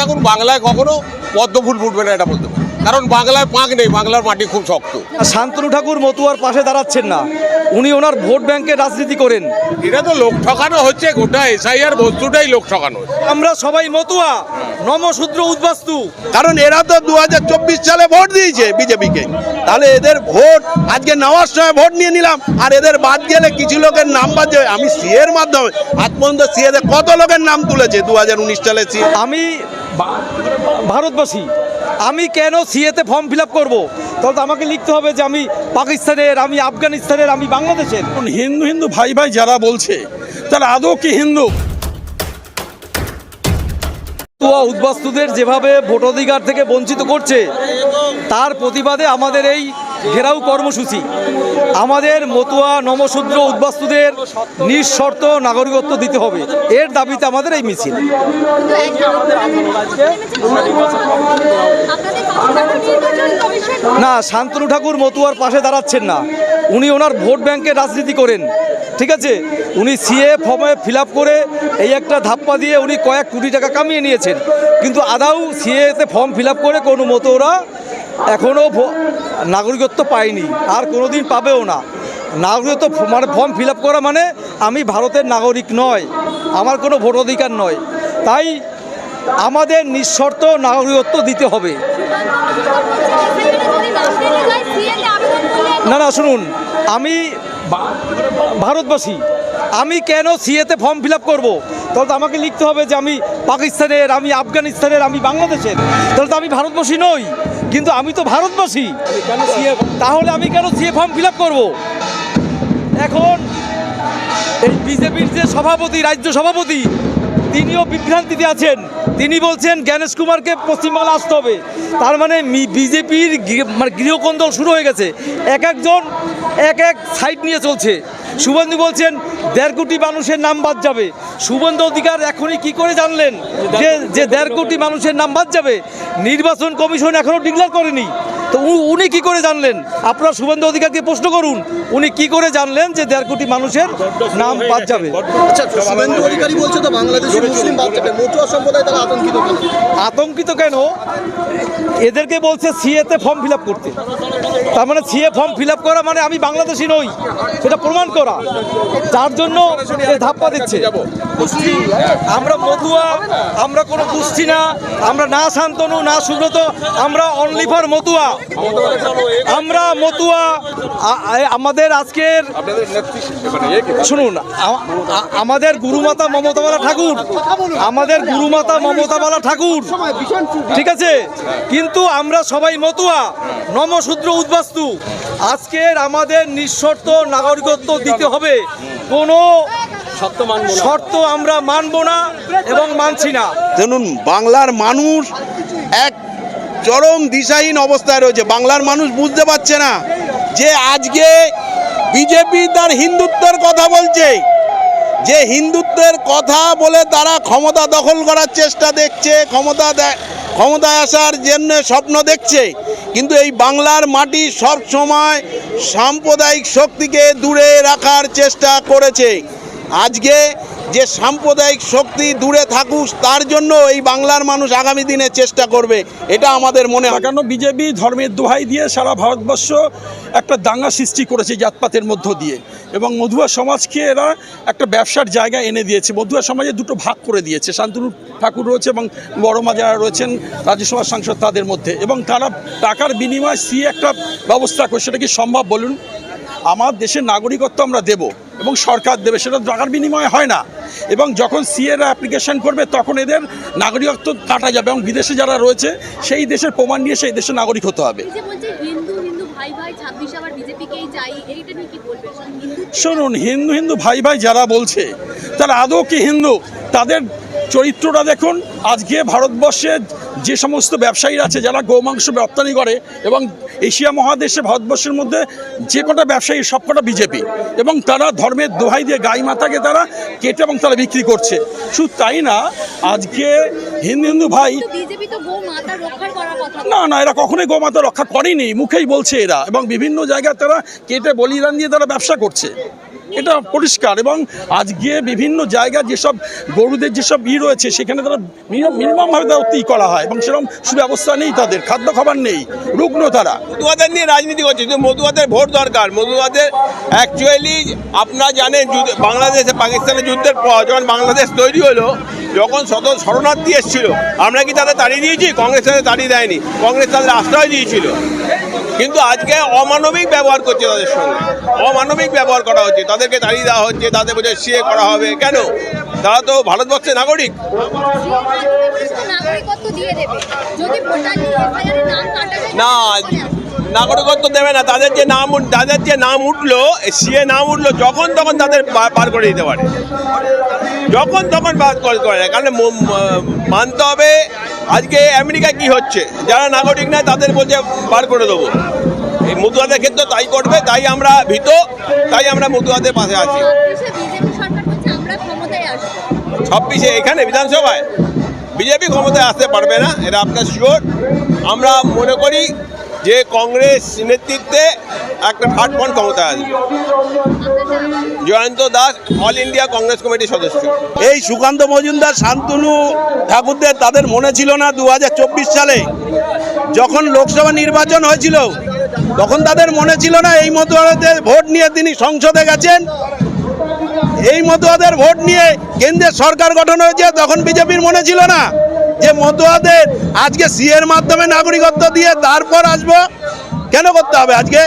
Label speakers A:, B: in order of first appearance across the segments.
A: দেখুন বাংলায় কখনো পদ্ম ফুল ফুটবে না এটা বলতে পারি। কারণ বাংলায় পাঁক নেই বাংলার মাটি খুব শক্ত।
B: শান্তনু ঠাকুর মতুয়ার পাশে দাঁড়াচ্ছেন না। উনি ওনার ভোট ব্যাংকে রাজনীতি করেন।
A: এটা তো লোক ঠকানো হচ্ছে গোটা এসআইআর বস্তুটাই লোক ঠকানো
B: আমরা সবাই মতুয়া নমশূদ্র উদ্বাস্তু।
C: কারণ এরা তো দু হাজার চব্বিশ সালে ভোট দিয়েছে বিজেপিকে। তাহলে এদের ভোট আজকে নেওয়ার সময় ভোট নিয়ে নিলাম আর এদের বাদ গেলে কিছু লোকের নাম বাদ যাবে। আমি সিএর মাধ্যমে আজ পর্যন্ত সিএতে কত লোকের নাম তুলেছে দু হাজার উনিশ সালে সিএ
B: আমি ভারতবাসী আমি কেন সিএতে ফর্ম ফিল আপ করব? তাহলে আমাকে লিখতে হবে যে আমি পাকিস্তানের, আমি আফগানিস্তানের, আমি বাংলাদেশের।
D: হিন্দু হিন্দু ভাই ভাই যারা বলছে, তারা আদৌ কি হিন্দু?
B: মতুয়া উদ্বাস্তুদের যেভাবে ভোটাধিকার থেকে বঞ্চিত করছে, তার প্রতিবাদে আমাদের এই ঘেরাও কর্মসূচি। আমাদের মতুয়া নমশূদ্র উদ্বাস্তুদের নিঃশর্ত নাগরিকত্ব দিতে হবে। এর দাবিতে আমাদের এই মিছিল। না, শান্তনু ঠাকুর মতুয়ার পাশে দাঁড়াচ্ছেন না। উনি ওনার ভোট ব্যাংকে রাজনীতি করেন। ঠিক আছে? উনি সিএ ফর্মে ফিল করে এই একটা ধাপ্পা দিয়ে উনি কয়েক কোটি টাকা কামিয়ে নিয়েছেন। কিন্তু আদাও সিএতে ফর্ম ফিল করে কোনো মতুয়ারা এখনও নাগরিকত্ব পায়নি। আর কোনো দিন পাবেও না। নাগরিকত্ব মানে ফর্ম ফিল করা মানে আমি ভারতের নাগরিক নয়। আমার কোনো ভোটাধিকার নয়। তাই আমাদের নিঃশর্ত নাগরিকত্ব দিতে হবে। না না, শুনুন। আমি ভারতবাসী। আমি কেন সিএতে ফর্ম ফিল করব? তাহলে তো আমাকে লিখতে হবে যে আমি পাকিস্তানের, আমি আফগানিস্তানের, আমি বাংলাদেশের। তাহলে তো আমি ভারতবাসী নই, কিন্তু আমি তো ভারতবাসী। তাহলে আমি কেন সিএ ফর্ম ফিল আপ করব? এখন এই বিজেপির যে সভাপতি, রাজ্য সভাপতি, তিনিও বিভ্রান্তিতে আছেন। তিনি বলছেন, জ্ঞানেশ কুমারকে পশ্চিমবাংলা আসতে হবে। তার মানে বিজেপির মানে গৃহকন্দল শুরু হয়ে গেছে। এক একজন, এক এক সাইড নিয়ে চলছে। শুভেন্দু বলছেন, দেড় কোটি মানুষের নাম বাদ যাবে। শুভেন্দু অধিকার এখনই কি করে জানলেন? যে যে দেড় কোটি মানুষের নাম বাদ যাবে, নির্বাচন কমিশন এখনও ডিক্লেয়ার করেনি। তো উনি কি করে জানলেন? আপনার শুভেন্দু অধিকারকে প্রশ্ন করুন। উনি কি করে জানলেন যে দেড় কোটি মানুষের নাম বাদ যাবে?
E: আচ্ছা শুভেন্দু অধিকারী বলছে তো বাংলাদেশি মুসলিম বাদ যাবে। মতুয়া সম্প্রদায় তারা আতঙ্কিত কেন?
B: আতঙ্কিত কেন? এদেরকে বলছে সিএতে ফর্ম ফিল আপ করতে। তার মানে সিএ ফর্ম ফিল আপ করা মানে আমি বাংলাদেশি নই। সেটা প্রমাণ করা। যার জন্য ধাপ্পা দিচ্ছে। আমরা মধুয়া আমরা কোনো গোষ্ঠী না। আমরা না শান্তনু না সুব্রত আমরা অনলি ফর মতুয়া। আমরা মতুয়া আমাদের আজকের শুনুন আ- আ- আমাদের গুরুমাতা মমতাবালা ঠাকুর আমাদের গুরুমাতা মমতাবালা ঠাকুর ঠিক আছে? কিন্তু আমরা সবাই মতুয়া নমশূদ্র উদ্বাস্তু। আজকের আমাদের নিঃশর্ত নাগরিকত্ব দিতে হবে। কোনো শর্ত আমরা মানব না এবং মানছি না।
C: দেখুন বাংলার মানুষ এক চরম দিশাহীন অবস্থায় রয়েছে। বাংলার মানুষ বুঝতে পারছে না যে আজকে বিজেপি তার হিন্দুত্বের কথা বলছে। যে হিন্দুত্বের কথা বলে তারা ক্ষমতা দখল করার চেষ্টা দেখছে, ক্ষমতা ক্ষমতায় আসার জন্য স্বপ্ন দেখছে। কিন্তু এই বাংলার মাটি সব সময় সাম্প্রদায়িক শক্তিকে দূরে রাখার চেষ্টা করেছে। আজকে যে সাম্প্রদায়িক শক্তি দূরে থাকুক, তার জন্য এই বাংলার মানুষ আগামী দিনে চেষ্টা করবে। এটা আমাদের মনে হয়।
D: কেন বিজেপি ধর্মের দোহাই দিয়ে সারা ভারতবর্ষ একটা দাঙ্গা সৃষ্টি করেছে জাতপাতের মধ্য দিয়ে? এবং মধুয়া সমাজকে এরা একটা ব্যবসার জায়গা এনে দিয়েছে। মধুয়া সমাজে দুটো ভাগ করে দিয়েছে। শান্তনু ঠাকুর রয়েছে এবং বড়মা যারা রয়েছেন রাজ্যসভার সাংসদ তাদের মধ্যে। এবং তারা টাকার বিনিময়ে সি একটা ব্যবস্থা করে সেটা কি সম্ভব বলুন? আমার দেশের নাগরিকত্ব আমরা দেব। এবং সরকার দেবে সেটা টাকার বিনিময়ে হয় না। এবং যখন সিএরা অ্যাপ্লিকেশান করবে তখন এদের নাগরিকত্ব কাটা যাবে এবং বিদেশে যারা রয়েছে সেই দেশের প্রমাণ নিয়ে সেই দেশের নাগরিক হতে হবে। শুনুন হিন্দু হিন্দু ভাই ভাই যারা বলছে তারা আদৌ কি হিন্দু? তাদের চরিত্রটা দেখুন আজকে ভারতবর্ষে যে সমস্ত ব্যবসায়ীরা আছে যারা গোমাংস রপ্তানি করে এবং এশিয়া মহাদেশে ভারতবর্ষের মধ্যে যে কটা ব্যবসায়ী সব কটা বিজেপি এবং তারা ধর্মের দোহাই দিয়ে গাই মাতাকে তারা কেটে এবং তারা বিক্রি করছে। শুধু তাই না আজকে হিন্দু হিন্দু ভাই না না এরা কখনোই গোমাতা রক্ষা করেনি মুখেই বলছে এরা এবং বিভিন্ন জায়গায় তারা কেটে বলিদান দিয়ে তারা ব্যবসা করছে। এটা পরিষ্কার এবং আজকে বিভিন্ন জায়গায় যেসব গরুদের যেসব ই রয়েছে, সেখানে তারা মিনিমামভাবে তারা অতি করা হয় এবং সেরকম সুব্যবস্থা নেই তাদের খাদ্য খাবার নেই, রুগ্ন তারা।
F: মতুয়াদের নিয়ে রাজনীতি করছে, কিন্তু মতুয়াদের ভোট দরকার। মতুয়াদের অ্যাকচুয়ালি আপনারা জানেন বাংলাদেশে পাকিস্তানের যুদ্ধের পর যখন বাংলাদেশ তৈরি হলো, যখন শত, শরণার্থী এসেছিল, আমরা কি তাদের তাড়িয়ে দিয়েছি? কংগ্রেস তাদের তাড়িয়ে দেয়নি। কংগ্রেস তাদের আশ্রয় দিয়েছিল। কিন্তু আজকে অমানবিক ব্যবহার করছে তাদের সঙ্গে। অমানবিক ব্যবহার করা হচ্ছে। তাদেরকে দাঁড়িয়ে দেওয়া হচ্ছে তাদের বোঝায় সিএ করা হবে। কেন? তারা তো ভারতবর্ষের নাগরিক। না নাগরিকত্ব দেবে না তাদের যে নাম তাদের যে নাম উঠল সিএ নাম উঠল যখন তখন তাদের পার করে দিতে পারে। যখন তখন বার করে দেয়। কারণ মানতে হবে আজকে আমেরিকায় কি হচ্ছে? যারা নাগরিক নয় তাদের বলছে বার করে দেবো। এই মতুয়াদের ক্ষেত্রে তাই করবে তাই আমরা ভীত তাই আমরা মতুয়াদের পাশে আছি।
G: ছাব্বিশে
F: এখানে বিধানসভায় বিজেপি ক্ষমতায় আসতে পারবে না এটা আপনার শিওর আমরা মনে করি যে কংগ্রেস নেতৃত্বে একটা পয়েন্ট ক্ষমতায় আসবে Jayanta Das, all India Congress কমিটির সদস্য।
C: এই সুকান্ত মজুমদার, শান্তনু ঠাকুরদের তাদের মনে ছিল না দু হাজার চব্বিশ সালে। যখন লোকসভা নির্বাচন হয়েছিল, তখন তাদের মনে ছিল না এই মতুয়াদের ভোট নিয়ে তিনি সংসদে গেছেন। এই মতুয়াদের ভোট নিয়ে কেন্দ্রের সরকার গঠন হয়েছে, তখন বিজেপির মনে ছিল না। যে মতুয়াদের আজকে সিএর মাধ্যমে নাগরিকত্ব দিয়ে তারপর আসব, কেন করতে হবে আজকে?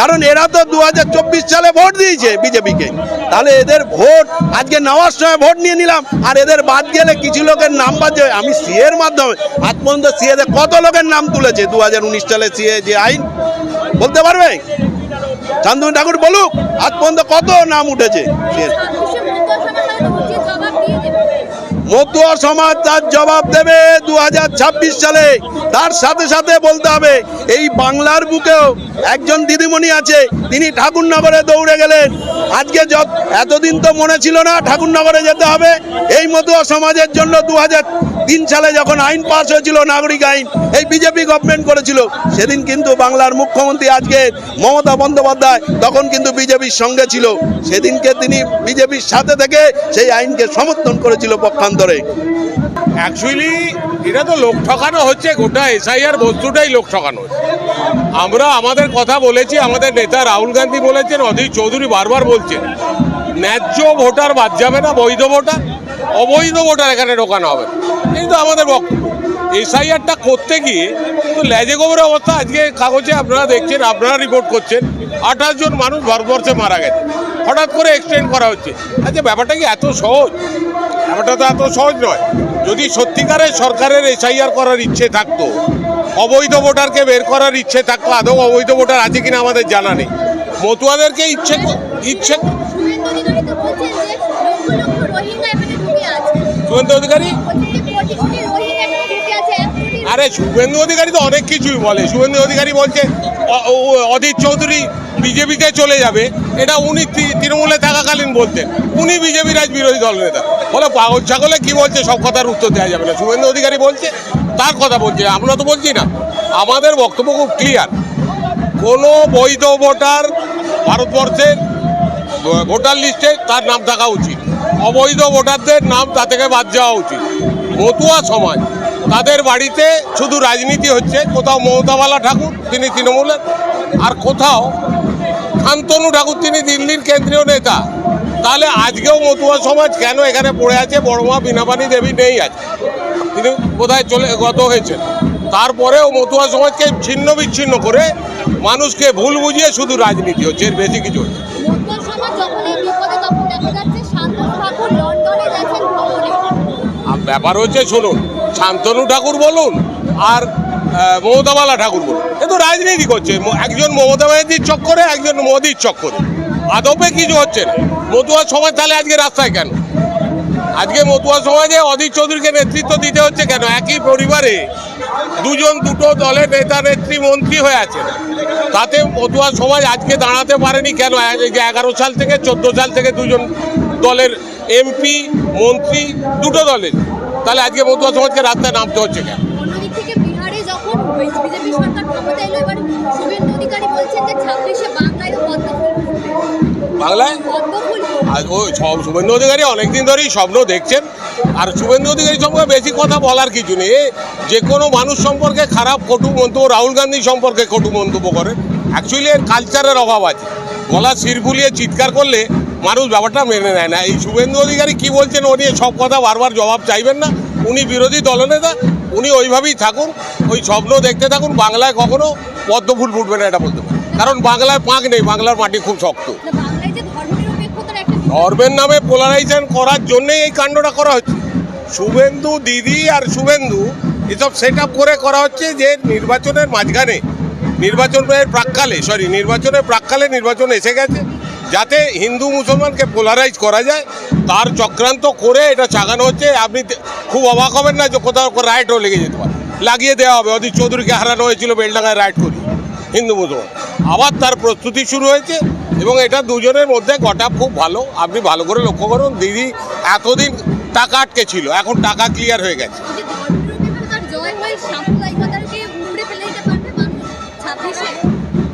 C: কারণ এরা তো দুহাজার চব্বিশ সালে ভোট দিয়েছে বিজেপিকে। তাহলে এদের ভোট, আজকে নেওয়ার সময় ভোট নিয়ে নিলাম, আর এদের বাদ গেলে কিছু লোকের নাম বাদ যাবে। আমি সিএর মাধ্যমে, আজ পর্যন্ত সিএতে কত লোকের নাম তুলেছে দু হাজার উনিশ সালে সিএ যে আইন? বলতে পারবে? চান্দনী ঠাকুর বলুক, আজ পর্যন্ত কত নাম উঠেছে
G: মতুয়া সমাজ
C: তার জবাব দেবে দু হাজার ছাব্বিশ সালে। তার সাথে সাথে বলতে হবে, এই বাংলার বুকেও একজন দিদিমণি আছে, তিনি ঠাকুরনগরে দৌড়ে গেলেন। আজকে এতদিন তো মনে ছিল না ঠাকুরনগরে যেতে হবে। এই মতুয়া সমাজের জন্য দু তিন সালে যখন আইন পাস হয়েছিল, নাগরিক আইন, এই বিজেপি গভর্নমেন্ট করেছিল, সেদিন কিন্তু বাংলার মুখ্যমন্ত্রী আজকে মমতা বন্দ্যোপাধ্যায় তখন কিন্তু বিজেপির সঙ্গে ছিল। সেদিনকে তিনি বিজেপির সাথে থেকে সেই আইনকে সমর্থন করেছিল পক্ষান্তরে।
A: অ্যাকচুয়ালি এটা তো লোক ঠকানো হচ্ছে, গোটা এসআইআর বস্তুটাই লোক ঠকানো হচ্ছে। আমরা আমাদের কথা বলেছি, আমাদের নেতা রাহুল গান্ধী বলেছেন, অধীর চৌধুরী বারবার বলছেন, ন্যায্য ভোটার বাদ যাবে না, বৈধ ভোটার। অবৈধ ভোটার এখানে ঢোকানো হবে। কিন্তু আমাদের বক্তব্য এসআইআরটা করতে গিয়ে তো লেজে গোবরের অবস্থা। আজকে কাগজে আপনারা দেখছেন, আপনারা রিপোর্ট করছেন, আঠাশ জন মানুষ ভারতবর্ষে মারা গেছে। হঠাৎ করে এক্সটেন্ড করা হচ্ছে। আচ্ছা ব্যাপারটা কি এত সহজ? ব্যাপারটা তো এত সহজ নয়। যদি সত্যিকারের সরকারের এসআইআর করার ইচ্ছে থাকতো, অবৈধ ভোটারকে বের করার ইচ্ছে থাকতো, আদৌ অবৈধ ভোটার আছে কিনা আমাদের জানা নেই। মতুয়াদেরকে ইচ্ছে ইচ্ছে
G: এক কোটি
A: আরে, শুভেন্দু অধিকারী তো অনেক কিছুই বলে। শুভেন্দু অধিকারী বলছে অধীর চৌধুরী বিজেপিতে চলে যাবে। এটা উনি তৃণমূলে থাকাকালীন বলতেন। উনি বিজেপির আজ বিরোধী দল নেতা। বলে, পাগল ছাগলে কি বলছে? সব কথার উত্তর দেওয়া যাবে না। শুভেন্দু অধিকারী বলছে, তার কথা বলছে, আমরা তো বলছি না। আমাদের বক্তব্য খুব ক্লিয়ার কোনো বৈধ ভোটার ভারতবর্ষের ভোটার লিস্টে তার নাম থাকা উচিত। অবৈধ ভোটারদের নাম তা থেকে বাদ যাওয়া উচিত। মতুয়া সমাজ, তাদের বাড়িতে শুধু রাজনীতি হচ্ছে, কোথাও মমতাবালা ঠাকুর তিনি তৃণমূলের, আর কোথাও শান্তনু ঠাকুর তিনি দিল্লির কেন্দ্রীয় নেতা। তাহলে আজকেও মতুয়া সমাজ কেন এখানে পড়ে আছে? বড়মা বিনাপানি দেবী নেই আছে তিনি কোথায় চলে, গত হয়েছেন। তারপরেও মতুয়া সমাজকে ছিন্ন বিচ্ছিন্ন করে মানুষকে ভুল বুঝিয়ে শুধু রাজনীতি হচ্ছে, এর বেশি কিছু হচ্ছে ব্যাপার হচ্ছে, শুনুন, শান্তনু ঠাকুর বলুন আর মমতাবালা ঠাকুর বলুন। এ তো রাজনীতি করছে। একজন মমতা ব্যানার্জির চক্করে, একজন মোদির চক্করে। আদপে কিছু হচ্ছে না। মতুয়া সমাজ তাহলে আজকে রাস্তায় কেন? আজকে মতুয়া সমাজে অধীর চৌধুরীকে নেতৃত্ব দিতে হচ্ছে কেন? একই পরিবারে দুজন, দুটো দলের নেতা, নেত্রী, মন্ত্রী হয়ে আছে তাতে মতুয়া সমাজ আজকে দাঁড়াতে পারেনি কেন? এগারো সাল থেকে, চোদ্দ সাল থেকে দুজন দলের এমপি মন্ত্রী দুটো দলের। তাহলে আজকে মতুয়া সমাজকে রাস্তায় নামতে হচ্ছে কেন?
G: বাংলায়
A: আর ওই সব- শুভেন্দু অধিকারী অনেকদিন ধরেই স্বপ্ন দেখছেন। আর শুভেন্দু অধিকারী সম্পর্কে বেশি কথা বলার কিছু নেই। যে কোনো মানুষ সম্পর্কে খারাপ কটু মন্তব্য রাহুল গান্ধী সম্পর্কে কটু মন্তব্য করেন অ্যাকচুয়ালি এর কালচারের অভাব আছে। গলা শির ফুলিয়ে চিৎকার করলে মানুষ ব্যাপারটা মেনে নেয় না। এই শুভেন্দু অধিকারী কি বলছেন ও নিয়ে সব কথা বারবার জবাব চাইবেন না। উনি বিরোধী দলনেতা উনি ওইভাবেই থাকুন ওই স্বপ্ন দেখতে থাকুন বাংলায় কখনো পদ্মফুল ফুটবে না এটা বলতে কারণ বাংলায় পাঁক নেই বাংলার মাটি খুব শক্ত। ধর্মের নামে পোলারাইজেশন করার জন্যই এই কাণ্ডটা করা হচ্ছে। শুভেন্দু দিদি আর শুভেন্দু এসব সেট আপ করে করা হচ্ছে যে নির্বাচনের মাঝখানে নির্বাচনের প্রাককালে সরি নির্বাচনের প্রাককালে নির্বাচন এসে গেছে। যাতে হিন্দু মুসলমানকে পোলারাইজ করা যায়, তার চক্রান্ত করে এটা চাগানো হচ্ছে। আপনি খুব অবাক হবেন না যে কোথাও রাইটও লেগে যেতে পারে। লাগিয়ে দেওয়া হবে। অধীর চৌধুরীকে হারানো হয়েছিল বেলডাঙ্গায় রাইট করি। হিন্দু মুসলমান। আবার তার প্রস্তুতি শুরু হয়েছে এবং এটা দুজনের মধ্যে গটা খুব ভালো। আপনি ভালো করে লক্ষ্য করুন, দিদি এতদিন টাকা আটকে ছিল। এখন টাকা ক্লিয়ার হয়ে গেছে।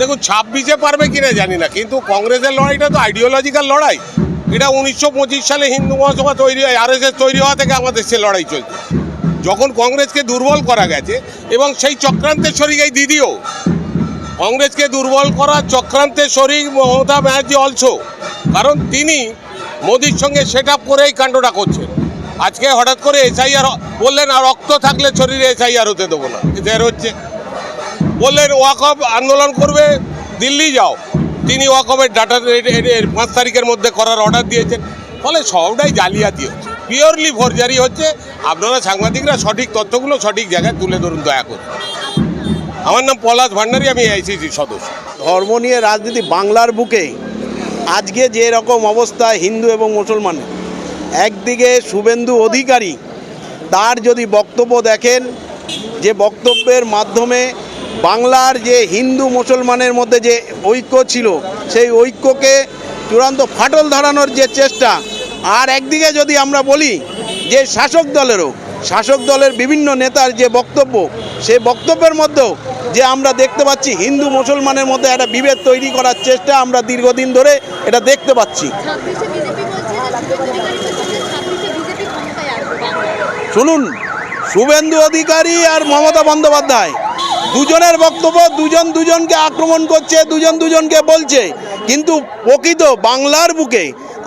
A: দেখুন, ছাব্বিশে পারবে কিনা জানি না, কিন্তু কংগ্রেসের লড়াইটা তো আইডিওলজিক্যাল লড়াই। এটা উনিশশো পঁচিশ সালে হিন্দু মহাসভা তৈরি হয় আর তৈরি হওয়া থেকে আমাদের সে লড়াই চলছে। যখন কংগ্রেসকে দুর্বল করা গেছে, এবং সেই চক্রান্তের শরিক এই দিদিও, কংগ্রেসকে দুর্বল করা চক্রান্তের শরিক মমতা ব্যানার্জি অলসো কারণ তিনি মোদির সঙ্গে সেট আপ করে এই কাণ্ডটা করছেন। আজকে হঠাৎ করে এসআইআর বললেন, আর রক্ত থাকলে শরীরে এসআইআর হতে দেবো না। এদের হচ্ছে বললেন, ওয়াকফ আন্দোলন করবে, দিল্লি যাও। তিনি ওয়াকফের ডাটা পাঁচ তারিখের মধ্যে করার অর্ডার দিয়েছেন। ফলে সবটাই জালিয়াতি হচ্ছে। পিওরলি ফরজারি হচ্ছে। আপনারা সাংবাদিকরা সঠিক তথ্যগুলো সঠিক জায়গায় তুলে ধরুন, দয়া করে। আমার নাম পলাশ ভান্ডারী, আমি আইসিসির সদস্য।
C: ধর্ম নিয়ে রাজনীতি বাংলার বুকে আজকে যে রকম অবস্থা হিন্দু এবং মুসলমান একদিকে শুভেন্দু অধিকারী, তার যদি বক্তব্য দেখেন, যে বক্তব্যের মাধ্যমে বাংলার যে হিন্দু মুসলমানের মধ্যে যে ঐক্য ছিল সেই ঐক্যকে চূড়ান্ত ফাটল ধরানোর যে চেষ্টা আর একদিকে যদি আমরা বলি যে শাসক দলেরও শাসক দলের বিভিন্ন নেতার যে বক্তব্য সেই বক্তব্যের মধ্যেও যে আমরা দেখতে পাচ্ছি হিন্দু মুসলমানের মধ্যে একটা বিভেদ তৈরি করার চেষ্টা আমরা দীর্ঘদিন ধরে এটা দেখতে পাচ্ছি। শুনুন শুভেন্দু অধিকারী আর মমতা বন্দ্যোপাধ্যায় দুজনের বক্তব্য দুজন দুজনকে আক্রমণ করছে দুজন দুজনকে বলছে। কিন্তু প্রকৃত বাংলার বুকে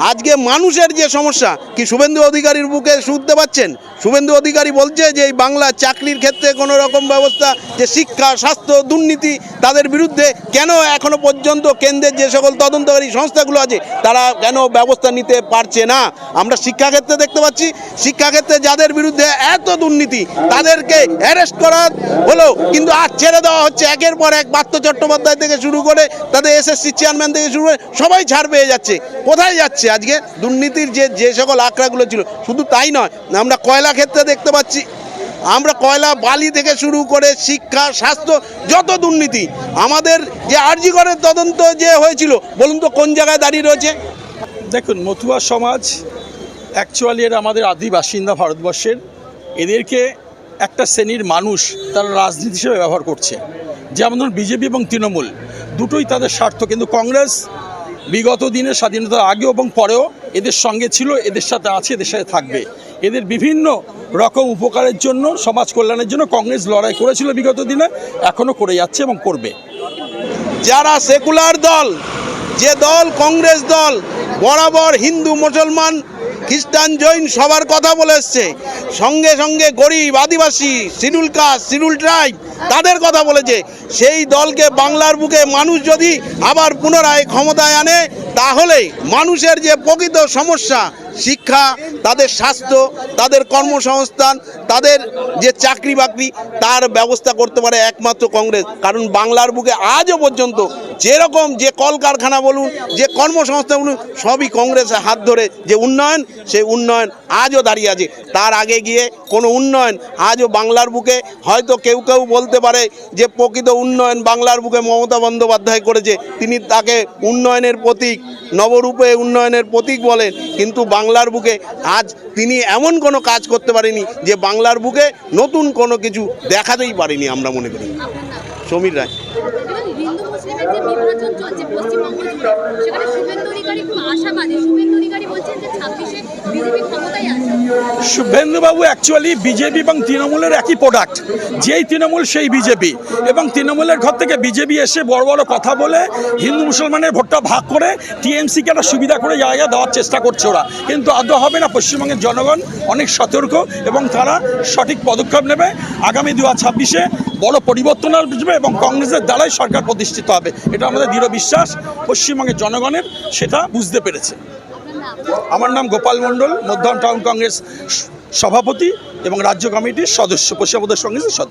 C: আজকে মানুষের যে সমস্যা, কি শুভেন্দু অধিকারীর বুকে শুনতে পাচ্ছেন শুভেন্দু অধিকারী বলছে যে এই বাংলা চাকরির ক্ষেত্রে কোনো রকম ব্যবস্থা, যে শিক্ষা, স্বাস্থ্য, দুর্নীতি তাদের বিরুদ্ধে কেন এখনও পর্যন্ত কেন্দ্রের যে সকল তদন্তকারী সংস্থাগুলো আছে, তারা কেন ব্যবস্থা নিতে পারছে না? আমরা শিক্ষাক্ষেত্রে দেখতে পাচ্ছি, শিক্ষাক্ষেত্রে যাদের বিরুদ্ধে এত দুর্নীতি, তাদেরকে অ্যারেস্ট করা হলো, কিন্তু আর ছেড়ে দেওয়া হচ্ছে। একের পর এক পার্থ চট্টোপাধ্যায় থেকে শুরু করে, তাদের এসএসসি চেয়ারম্যান থেকে শুরু করে সবাই ছাড় পেয়ে যাচ্ছে। কোথায় যাচ্ছে আজকে দুর্নীতির যে যে সকল আঁকড়াগুলো ছিল, শুধু তাই নয়, আমরা কয়লা ক্ষেত্রে দেখতে পাচ্ছি, আমরা কয়লা বালি থেকে শুরু করে শিক্ষা, স্বাস্থ্য, যত দুর্নীতি, আমাদের যে আর্জিকরের তদন্ত যে হয়েছিল, বলুন তো কোন জায়গায় দাঁড়িয়ে রয়েছে?
D: দেখুন, মথুয়া সমাজ অ্যাকচুয়ালি এরা আমাদের আদি বাসিন্দা ভারতবর্ষের। এদেরকে একটা শ্রেণির মানুষ তারা রাজনীতি হিসেবে ব্যবহার করছে। যেমন ধরুন, বিজেপি এবং তৃণমূল, দুটোই তাদের স্বার্থ। কিন্তু কংগ্রেস বিগত দিনে স্বাধীনতার আগে এবং পরেও এদের সঙ্গে ছিল, এদের সাথে আছে, এদের সাথে থাকবে। এদের বিভিন্ন রকম উপকারের জন্য, সমাজ কল্যাণের জন্য কংগ্রেস লড়াই করেছিল বিগত দিনে, এখনও করে যাচ্ছে এবং করবে।
C: যারা সেকুলার দল, যে দল কংগ্রেস দল, বরাবর হিন্দু, মুসলমান খ্রিস্টান জৈন সবার কথা বলে এসছে। সঙ্গে সঙ্গে গরিব, আদিবাসী শিডিউল কাস্ট শিডিউল ট্রাইব তাদের কথা বলেছে। সেই দলকে বাংলার বুকে মানুষ যদি আবার পুনরায় ক্ষমতায় আনে, তাহলে মানুষের যে প্রকৃত সমস্যা শিক্ষা, তাদের স্বাস্থ্য, তাদের কর্মসংস্থান, তাদের যে চাকরি বাকরি, তার ব্যবস্থা করতে পারে একমাত্র কংগ্রেস। কারণ বাংলার বুকে আজও পর্যন্ত যেরকম যে কলকারখানা বলুন, যে কর্মসংস্থান বলুন, সবই কংগ্রেসের হাত ধরে যে উন্নয়ন, সেই উন্নয়ন আজও দাঁড়িয়ে আছে। তার আগে গিয়ে কোনো উন্নয়ন আজও বাংলার বুকে, হয়তো কেউ কেউ বলতে পারে যে প্রকৃত উন্নয়ন বাংলার বুকে মমতা বন্দ্যোপাধ্যায় করেছে। তিনি তাকে উন্নয়নের প্রতীক, নবরূপে উন্নয়নের প্রতীক বলেন, কিন্তু বাংলার বুকে আজ তিনি এমন কোনো কাজ করতে পারেনি যে বাংলার বুকে নতুন কোনো কিছু দেখাতেই পারিনি আমরা মনে করি। সমীর রায়।
G: যে চলছে পশ্চিমবঙ্গ জুড়ে, সেখানে শুভেন্দু অধিকারী খুব আশাবাদী। শুভেন্দু অধিকারী বলছেন যে ছাব্বিশে বিজেপি ক্ষমতায়
D: শুভেন্দুবাবু অ্যাকচুয়ালি বিজেপি এবং তৃণমূলের একই প্রোডাক্ট যেই তৃণমূল সেই বিজেপি। এবং তৃণমূলের ঘর থেকে বিজেপি এসে বড় বড় কথা বলে, হিন্দু মুসলমানের ভোটটা ভাগ করে টিএমসিকে একটা সুবিধা করে জায়গা দেওয়ার চেষ্টা করছে ওরা। কিন্তু আদৌ হবে না। পশ্চিমবঙ্গের জনগণ অনেক সতর্ক এবং তারা সঠিক পদক্ষেপ নেবে। আগামী দু হাজার ছাব্বিশে বড় পরিবর্তন আসবে এবং কংগ্রেসের দ্বারাই সরকার প্রতিষ্ঠিত হবে। এটা আমাদের দৃঢ় বিশ্বাস, পশ্চিমবঙ্গের জনগণের, সেটা বুঝতে পেরেছে। আমার নাম গোপাল মণ্ডল, মধ্যাহ্ন টাউন কংগ্রেস সভাপতি এবং রাজ্য কমিটির সদস্য, পশ্চিমবঙ্গ সদস্য।